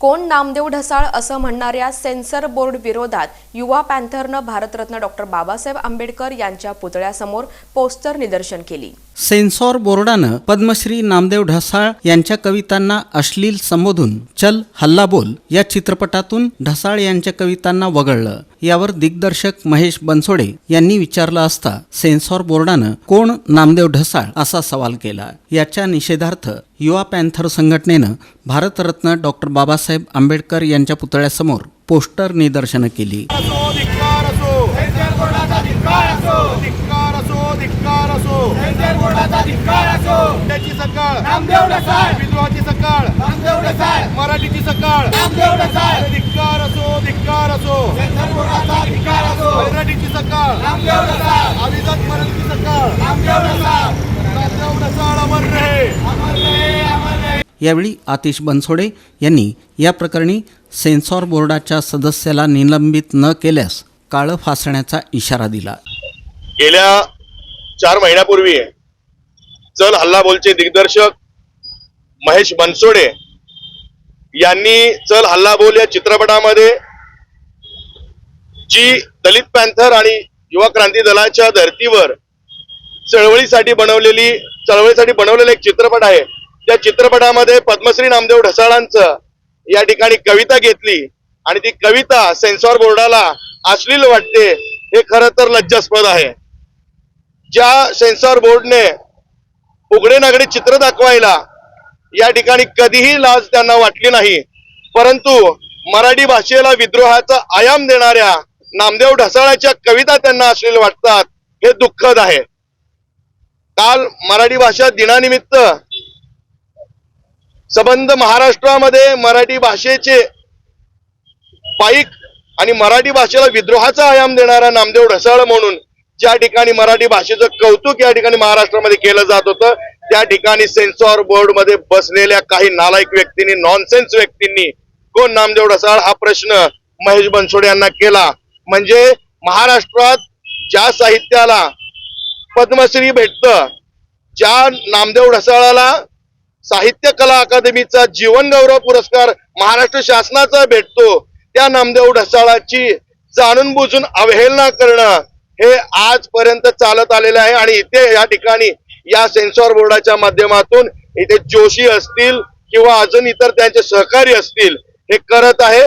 कोण नामदेव ढसाळ असं म्हणणाऱ्या सेन्सर बोर्ड विरोधात युवा पॅन्थरनं भारतरत्न डॉक्टर बाबासाहेब आंबेडकर यांच्या पुतळ्यासमोर पोस्टर निदर्शन केली. सेन्सॉर बोर्डानं पद्मश्री नामदेव ढसाळ यांच्या कवितांना अश्लील संबोधून चल हल्ला बोल या चित्रपटातून ढसाळ यांच्या कवितांना वगळलं. यावर दिग्दर्शक महेश बनसोडे यांनी विचारलं असता सेन्सॉर बोर्डानं कोण नामदेव ढसाळ असा सवाल केला. याच्या निषेधार्थ युवा पॅन्थर संघटनेनं भारतरत्न डॉक्टर बाबासाहेब आंबेडकर यांच्या पुतळ्यासमोर पोस्टर निदर्शनं केली असो धिक्कार असो धिक्कार असो धिक्कार असो धिक्कार असो धिक्कार असो त्याची सकाळ. नामदेव ढसाळ. विद्रोहाची सकाळ. नामदेव ढसाळ. मराठीची सकाळ. नामदेव ढसाळ. धिक्कार असो धिक्कार असो. धिक्कार असो. मराठीची सकाळ. नामदेव ढसाळ. अभिजात मराठीची सकाळ. नामदेव ढसाळ. नामदेव ढसाळ अमर रहे. अमर रहे अमर रहे. यावेळी आतिश बनसोडे यांनी या प्रकरणी सेन्सॉर बोर्डाच्या सदस्याला निलंबित न केल्यास काळं फासण्याचा इशारा दिला. गेल्या चार महिन्यापूर्वी चल हल्ला बोलचे दिग्दर्शक महेश बनसोडे यांनी चल हल्ला बोल या चित्रपटामध्ये जी दलित पॅन्थर आणि युवा क्रांती दलाच्या धर्तीवर चळवळीसाठी बनवलेली चळवळीसाठी बनवलेला एक चित्रपट आहे. त्या चित्रपटामध्ये पद्मश्री नामदेव ढसाळांचं या ठिकाणी कविता घेतली आणि ती कविता सेन्सॉर बोर्डाला अश्लील वाटते हे खरं तर लज्जास्पद आहे. ज्या सेन्सॉर बोर्डने उघडे नागडे चित्र दाखवायला या ठिकाणी कधीही लाज त्यांना वाटली नाही. परंतु मराठी भाषेला विद्रोहाचा आयाम देणाऱ्या नामदेव ढसाळाच्या कविता त्यांना अश्लील वाटतात हे दुःखद आहे. काल मराठी भाषा दिनानिमित्त संबंध महाराष्ट्रामध्ये मराठी भाषेचे पाईक आणि मराठी भाषेला विद्रोहाचा आयाम देणारा नामदेव ढसाळ म्हणून ज्या ठिकाणी मराठी भाषेचं कौतुक या ठिकाणी महाराष्ट्रामध्ये केलं जात होतं त्या ठिकाणी सेन्सॉर बोर्डमध्ये बसलेल्या काही नालायक व्यक्तींनी नॉनसेन्स व्यक्तींनी कोण नामदेव ढसाळ हा प्रश्न महेश बनसोडे यांना केला. म्हणजे महाराष्ट्रात ज्या साहित्याला पद्मश्री भेटतं ज्या नामदेव ढसाळाला साहित्य कला अकादमीचा जीवन गौरव पुरस्कार महाराष्ट्र शासनाचा भेटतो त्या नामदेव ढसाळाची जाणून बुजून अवहेलना करणं हे आजपर्यंत चालत आलेलं आहे आणि इथे या ठिकाणी या सेन्सॉर बोर्डाच्या माध्यमातून इथे जोशी असतील किंवा अजून इतर त्यांचे सहकारी असतील हे करत आहे.